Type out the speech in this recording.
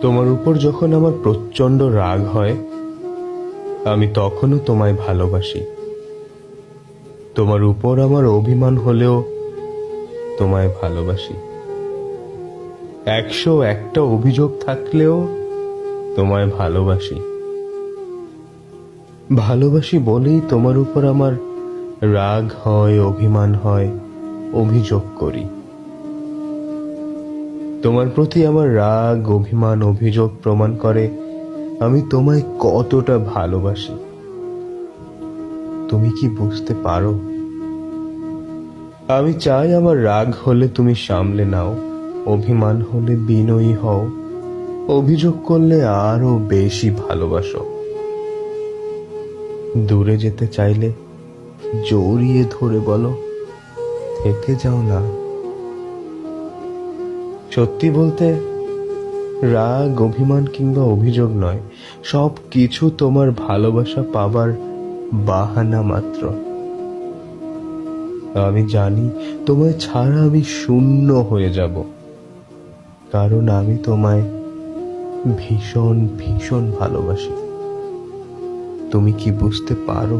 তোমার উপর যখন আমার প্রচণ্ড রাগ হয়, আমি তখনও তোমায় ভালোবাসি। তোমার উপর আমার অভিমান হলেও তোমায় ভালোবাসি। একশো একটা অভিযোগ থাকলেও তোমায় ভালোবাসি। ভালোবাসি বলেই তোমার উপর আমার রাগ হয়, অভিমান হয়, অভিযোগ করি। তোমার প্রতি আমার রাগ, অভিমান, অভিযোগ প্রমাণ করে আমি তোমায় কতটা ভালোবাসি। তুমি কি বুঝতে পারো? আমি চাই আমার রাগ হলে তুমি সামলে নাও, অভিমান হলে বিনয়ী হও, অভিযোগ করলে আরও বেশি ভালোবাসো। দূরে যেতে চাইলে জড়িয়ে ধরে বলো, থেকে যাও না। সত্যি বলতে, রাগ, অভিমান কিংবা অভিযোগ নয়, সব কিছু তোমার ভালোবাসা পাবার বাহানা মাত্র। আমি জানি তোমায় ছাড়া আমি শূন্য হয়ে যাব, কারণ আমি তোমায় ভীষণ ভীষণ ভালোবাসি। তুমি কি বুঝতে পারো?